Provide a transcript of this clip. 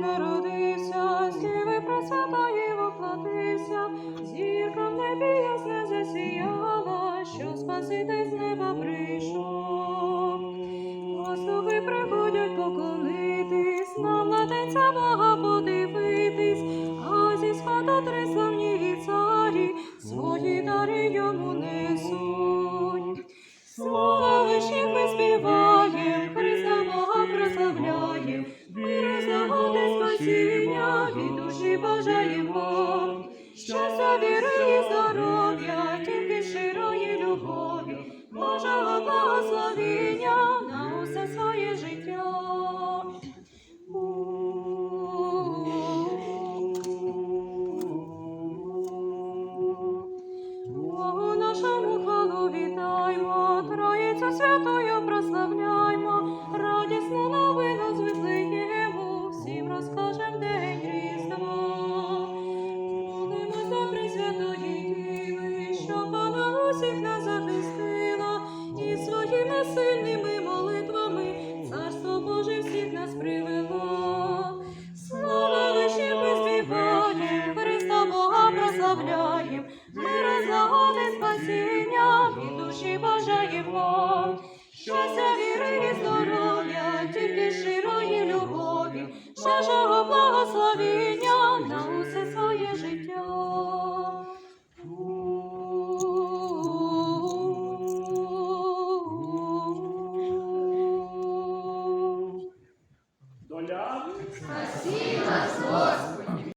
народився, сіви пресвятої воплотився, зірка в небі ясне засіяла, що Спаситель з неба прийшов. Пастухи приходять поклонитись, на младенця Бога подивитись, а зі сходу три славні царі свої дари йому прославляєм, миру злагоди спасіння, від душі бажаєм вам. Щастя, віри і здоров'я, тільки щирої любові, Божого благословіння на усе своє життя. Богу нашому хвалу вітаймо, Троїцю святою прославляймо, усіх нас і своїми сильними молитвами Царство Боже всіх нас привела. Слава вишнім ми співаєм, Христа Бога прославляєм, миру злагоди спасіння, від душі бажаєм вам. Щастя, віри і здоров'я, тільки щирої любові, Божого Доля. Спаси нас, Господи!